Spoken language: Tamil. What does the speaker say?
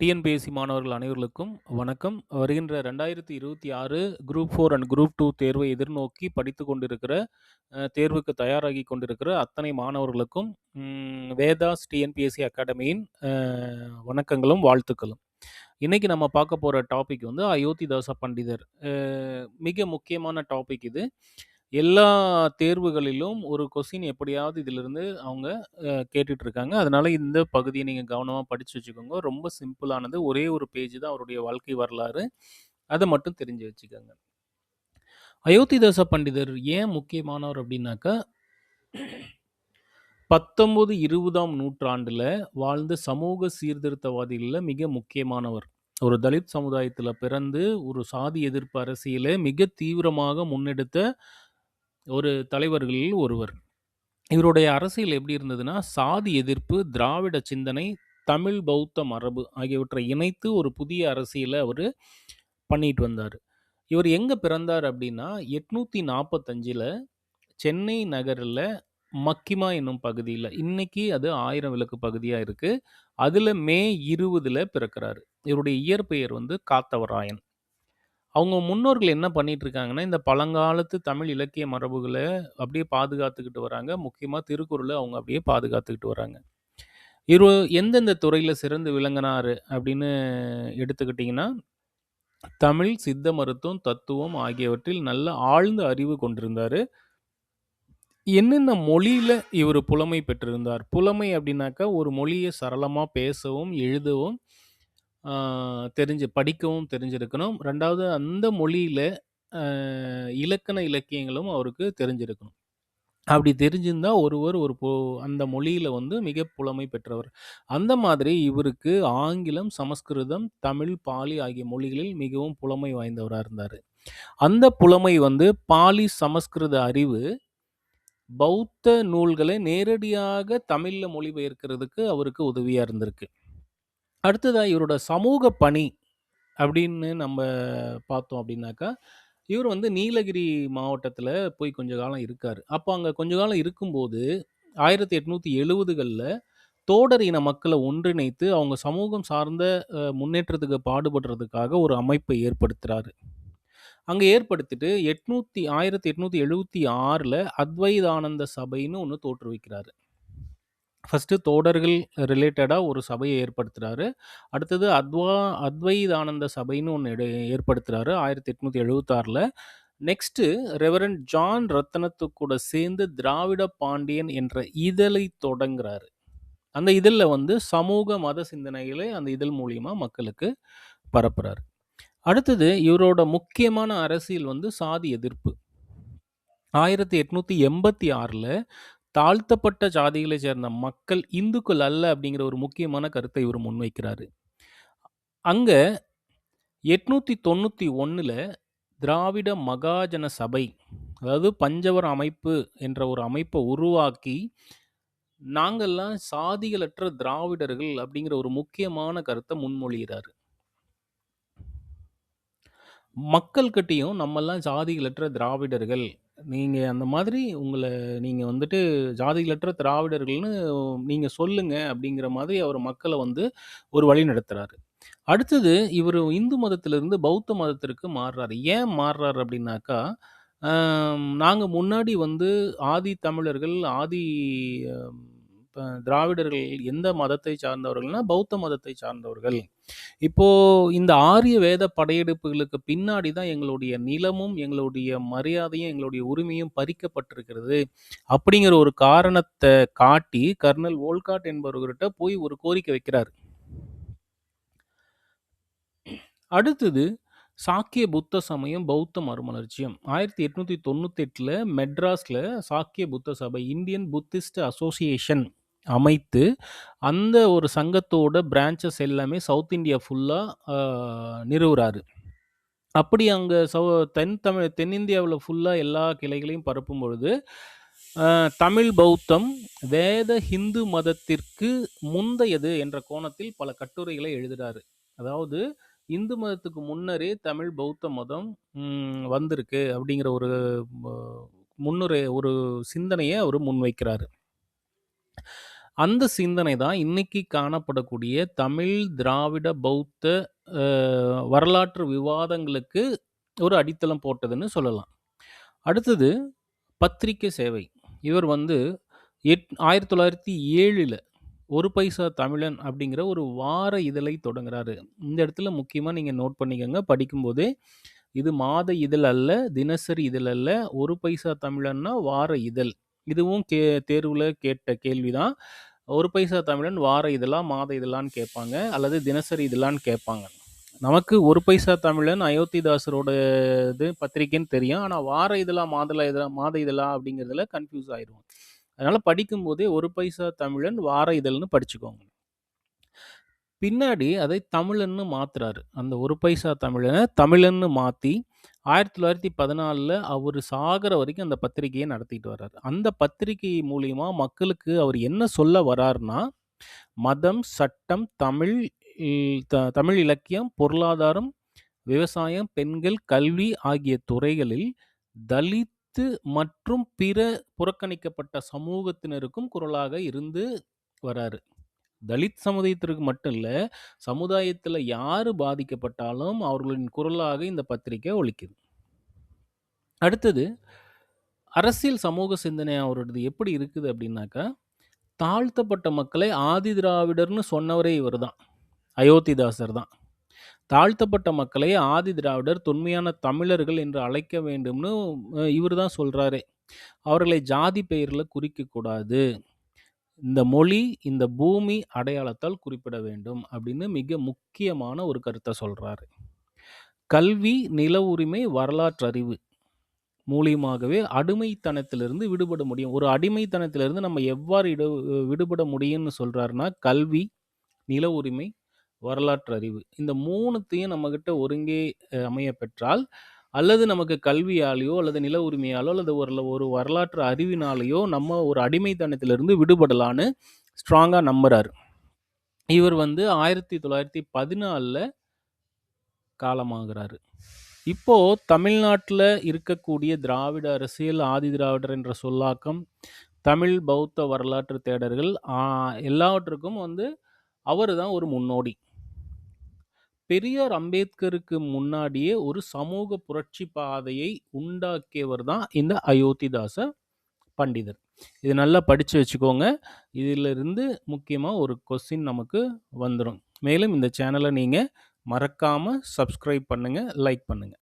டிஎன்பிஎஸ்சி மாணவர்கள் அனைவர்களுக்கும் வணக்கம். வருகின்ற 2026 group four and group two தேர்வை எதிர்நோக்கி படித்துக் கொண்டிருக்கிற, தேர்வுக்கு தயாராகி கொண்டிருக்கிற அத்தனை மாணவர்களுக்கும், வேதாஸ் டிஎன்பிஎஸ்சி அகாடமியின் வணக்கங்களும், வாழ்த்துக்களும். இன்றைக்கி நம்ம பார்க்க போகிற டாபிக் வந்து அயோத்திதாச பண்டிதர். மிக முக்கியமான டாபிக் இது. எல்லா தேர்வுகளிலும் ஒரு கொஸ்டின் எப்படியாவது இதிலிருந்து அவங்க அ கேட்டுட்டு இருக்காங்க. அதனால இந்த பகுதிய நீங்க கவனமா படிச்சு வச்சுக்கோங்க. ரொம்ப சிம்பிளானது. ஒரே ஒரு பேஜ் தான் அவருடைய வாழ்க்கை வரலாறு. அத மட்டும் தெரிஞ்சு வச்சுக்கங்க. அயோத்திதாச பண்டிதர் ஏன் முக்கியமானவர் அப்படின்னாக்கா, 19, 20ஆம் நூற்றாண்டுல வாழ்ந்த சமூக சீர்திருத்தவாதிகள்ல மிக முக்கியமானவர். ஒரு தலித் சமுதாயத்தில பிறந்து, ஒரு சாதி எதிர்ப்பு அரசியலை மிக தீவிரமாக முன்னெடுத்த ஒரு தலைவர்களில் ஒருவர். இவருடைய அரசியல் எப்படி இருந்ததுன்னா, சாதி எதிர்ப்பு, திராவிட சிந்தனை, தமிழ், பௌத்த மரபு ஆகியவற்றை இணைத்து ஒரு புதிய அரசியலை அவர் பண்ணிட்டு வந்தார் இவர் எங்கே பிறந்தார் அப்படின்னா, 845ல சென்னை நகரில் மக்கிமா என்னும் பகுதியில் இன்னைக்கு அது ஆயிரம் விளக்கு பகுதியாக இருக்குது அதில் மே 20ல பிறக்கிறாரு. இவருடைய இயற்பெயர் வந்து காத்தவராயன். அவங்க முன்னோர்கள் என்ன பண்ணிட்டு இருக்காங்கன்னா, இந்த பழங்காலத்து தமிழ் இலக்கிய மரபுகள அப்படியே பாதுகாத்துக்கிட்டு வராங்க. முக்கியமா திருக்குறள அவங்க அப்படியே பாதுகாத்துக்கிட்டு வராங்க. இரு எந்தெந்த துறையில சிறந்து விளங்குனாரு அப்படின்னு எடுத்துக்கிட்டீங்கன்னா, தமிழ், சித்த மருத்துவம், தத்துவம் ஆகியவற்றில் நல்ல ஆழ்ந்த அறிவு கொண்டிருந்தாரு. என்னென்ன மொழியில இவரு புலமை பெற்றிருந்தார்? புலமை அப்படின்னாக்கா, ஒரு மொழிய சரளமா பேசவும், எழுதவும், ஆ தெரிஞ்சு படிக்கவும் தெரிஞ்சிருக்கணும். 2வது அந்த மொழியில அ இலக்கண இலக்கியங்களும் அவருக்கு தெரிஞ்சிருக்கணும். அப்படி தெரிஞ்சிருந்தா ஒருவர் ஒரு பொ அந்த மொழியில வந்து மிக புலமை பெற்றவர். அந்த மாதிரி இவருக்கு ஆங்கிலம், சமஸ்கிருதம், தமிழ், பாலி ஆகிய மொழிகளில் மிகவும் புலமை வாய்ந்தவரா இருந்தாரு. அந்த புலமை வந்து பாலி, சமஸ்கிருத அறிவு, பௌத்த நூல்களை நேரடியாக தமிழ்ல மொழிபெயர்க்கிறதுக்கு அவருக்கு உதவியா இருந்திருக்கு. அடுத்ததாக இவரோட சமூக பணி அப்படின்னு நம்ம பார்த்தோம் அப்படின்னாக்கா, இவர் வந்து நீலகிரி மாவட்டத்தில் போய் கொஞ்ச காலம் இருக்கார் அப்போ அங்கே கொஞ்ச காலம் இருக்கும்போது, 1870கள்ல தோடர் இன மக்களை ஒன்றிணைத்து, அவங்க சமூகம் சார்ந்த முன்னேற்றத்துக்கு பாடுபடுறதுக்காக ஒரு அமைப்பை ஏற்படுத்துகிறாரு அங்கே ஏற்படுத்திட்டு 800 1876ல அத்வைதானந்த சபைன்னு ஒன்று தோற்றுவிக்கிறாரு. ஃபர்ஸ்ட்டு தோடர்கள் ரிலேட்டடாக ஒரு சபையை ஏற்படுத்துறாரு. அடுத்தது அத்வா அத்வைதானந்த சபைன்னு ஒண்ணு எடு ஏற்படுத்துறாரு 1876ல. நெக்ஸ்ட்டு ரெவரண்ட் ஜான் ரத்னத்து கூட சேர்ந்து திராவிட பாண்டியன் என்ற இதழை தொடங்குறாரு. அந்த இதழ்ல வந்து சமூக, மத சிந்தனைகளை அந்த இதழ் மூலியமா மக்களுக்கு பரப்புறாரு. அடுத்தது இவரோட முக்கியமான அரசியல் வந்து சாதி எதிர்ப்பு. 1886ல தாழ்த்தப்பட்ட ஜாதிகளை சேர்ந்த மக்கள் இந்துக்கள் அல்ல அப்படிங்கிற ஒரு முக்கியமான கருத்தை இவர் முன்வைக்கிறாரு. அங்க 891ல திராவிட மகாஜன சபை, அதாவது பஞ்சவர் அமைப்பு என்ற ஒரு அமைப்பை உருவாக்கி, நாங்கள்லாம் சாதிகளற்ற திராவிடர்கள் அப்படிங்கிற ஒரு முக்கியமான கருத்தை முன்மொழியிறாரு. மக்கள்கிட்டயும் நம்மெல்லாம் சாதிகளற்ற திராவிடர்கள். நீங்க அந்த மாதிரி உங்கள நீங்க வந்துட்டு ஜாதிகளற்ற திராவிடர்கள்னு நீங்க சொல்லுங்க அப்படிங்கிற மாதிரி அவர் மக்கள வந்து ஒரு வழி நடத்துறாரு. அடுத்தது இவரு இந்து மதத்திலிருந்து பௌத்த மதத்திற்கு மாறுறாரு. ஏன் மாறுறாரு அப்படின்னாக்கா, அ நாங்க முன்னாடி வந்து ஆதி தமிழர்கள், ஆதி அ இப்போ திராவிடர்கள் எந்த மதத்தை சார்ந்தவர்கள்னா, பௌத்த மதத்தை சார்ந்தவர்கள். இப்போ இந்த ஆரிய வேத படையெடுப்புகளுக்கு பின்னாடி தான் எங்களுடைய நிலமும், எங்களுடைய மரியாதையும், எங்களுடைய உரிமையும் பறிக்கப்பட்டிருக்கிறது. அப்படிங்கிற ஒரு காரணத்தை காட்டி, கர்னல் வோல்காட் என்பவர்கிட்ட போய் ஒரு கோரிக்கை வைக்கிறார் அடுத்தது சாக்கிய புத்த சமயம், பௌத்த மறுமலர்ச்சியம். 1898ல மெட்ராஸில் சாக்கிய புத்த சபை இந்தியன் புத்திஸ்ட் அசோசியேஷன் அமைத்து, அந்த ஒரு சங்கத்தோட பிரான்ச்சஸ் எல்லாமே சவுத் இந்தியா ஃபுல்லா அ நிறுவுறாரு. அப்படி அங்க சௌ தென் தமிழ் தென்னிந்தியாவுல ஃபுல்லா எல்லா கிளைகளையும் பரப்பும் பொழுது, அ தமிழ் பௌத்தம் வேத ஹிந்து மதத்திற்கு முந்தையது என்ற கோணத்தில் பல கட்டுரைகளை எழுதுறாரு. அதாவது இந்து மதத்துக்கு முன்னரே தமிழ் பௌத்த மதம் ம் வந்திருக்கு அப்படிங்கிற ஒரு ம முன்னுரை ஒரு சிந்தனைய அவரு முன்வைக்கிறாரு. அந்த சிந்தனை தான் இன்னைக்கு காணப்படக்கூடிய தமிழ், திராவிட, பௌத்த அ வரலாற்று விவாதங்களுக்கு ஒரு அடித்தளம் போட்டதுன்னு சொல்லலாம். அடுத்தது பத்திரிக்கை சேவை. இவர் வந்து எட் 1907ல ஒரு பைசா தமிழன் அப்படிங்கிற ஒரு வார இதழை தொடங்குறாரு. இந்த இடத்துல முக்கியமா நீங்க நோட் பண்ணிக்கங்க படிக்கும்போதே. இது மாத இதழ் அல்ல, தினசரி இதழ் அல்ல. ஒரு பைசா தமிழன்னா வார இதழ். இதுவும் கே தேர்வில் கேட்ட கேள்வி தான். ஒரு பைசா தமிழன் வார இதழா, மாத இதழான்னு கேட்பாங்க. அல்லது தினசரி இதழான்னு கேட்பாங்க. நமக்கு ஒரு பைசா தமிழன் அயோத்திதாசரோட இது பத்திரிக்கைன்னு தெரியும். ஆனால் வார இதழா, மாதல இதழா மாத இதழா அப்படிங்கிறதுல கன்ஃப்யூஸ் ஆயிடுவோம் அதனால் படிக்கும்போதே ஒரு பைசா தமிழன் வார இதழ்னு படிச்சுக்கோங்க. பின்னாடி அதை தமிழன்னு மாத்துறாரு. அந்த ஒரு பைசா தமிழனை தமிழன்னு மாற்றி 1914ல அவரு சாகுற வரைக்கும் அந்த பத்திரிக்கைய நடத்திட்டு வர்றார் அந்த பத்திரிகை மூலியமா மக்களுக்கு அவர் என்ன சொல்ல வராருன்னா, மதம், சட்டம், தமிழ் த தமிழ் இலக்கியம், பொருளாதாரம், விவசாயம், பெண்கள், கல்வி ஆகிய துறைகளில் தலித்து மற்றும் பிற புறக்கணிக்கப்பட்ட சமூகத்தினருக்கும் குரலாக இருந்து வராரு. தலித் சமுதாயத்திற்கு மட்டும் இல்ல, சமுதாயத்தில யாரு பாதிக்கப்பட்டாலும் அவர்களின் குரலாக இந்த பத்திரிக்கை ஒலிக்குது. அடுத்தது அரசியல் சமூக சிந்தனை அவரோடது எப்படி இருக்குது அப்படின்னாக்கா, தாழ்த்தப்பட்ட மக்களை ஆதிதிராவிடர்ன்னு சொன்னவரே இவர் தான். அயோத்திதாசர் தான். தாழ்த்தப்பட்ட மக்களை ஆதி திராவிடர், தொன்மையான தமிழர்கள் என்று அழைக்க வேண்டும்னு இவர் இவரு தான் சொல்றாரே. அவர்களை ஜாதி பெயர்ல குறிக்கக்கூடாது. இந்த மொழி, இந்த பூமி அடையாளத்தால் குறிப்பிட வேண்டும் அப்படின்னு மிக முக்கியமான ஒரு கருத்த சொல்றாரு. கல்வி, நில உரிமை, வரலாற்றறிவு மூலியமாகவே அடிமைத்தனத்திலிருந்து விடுபட முடியும். ஒரு அடிமைத்தனத்திலிருந்து நம்ம எவ்வாறு இடு விடுபட முடியும்னு சொல்றாருன்னா, கல்வி, நில உரிமை, வரலாற்றறிவு. இந்த 3த்தையும் நம்மகிட்ட ஒருங்கே அமைய பெற்றால், அல்லது நமக்கு கல்வியாலேயோ அல்லது நில உரிமையாலோ, அல்லது ஒரு ஒரு வரலாற்று அறிவினாலேயோ நம்ம ஒரு அடிமைத்தனத்திலிருந்து விடுபடலான்னு ஸ்ட்ராங்காக நம்புறாரு. இவர் வந்து ஆயிரத்தி தொள்ளாயிரத்தி பதினாலில் காலமாகிறாரு இப்போ தமிழ்நாட்டில் இருக்கக்கூடிய திராவிட அரசியல், ஆதி திராவிடர் என்ற சொல்லாக்கம், தமிழ், பௌத்த வரலாற்று தேடர்கள் எல்லாவற்றுக்கும் வந்து அவர் தான் ஒரு முன்னோடி. பெரியார், அம்பேத்கருக்கு முன்னாடியே ஒரு சமூக புரட்சி பாதையை உண்டாக்கியவர் தான் இந்த அயோத்திதாச பண்டிதர். இது நல்லா படித்து வச்சுக்கோங்க. இதிலிருந்து முக்கியமாக ஒரு கொஸ்டின் நமக்கு வந்துடும் மேலும் இந்த சேனலை நீங்கள் மறக்காமல் சப்ஸ்கிரைப் பண்ணுங்கள் லைக் பண்ணுங்கள்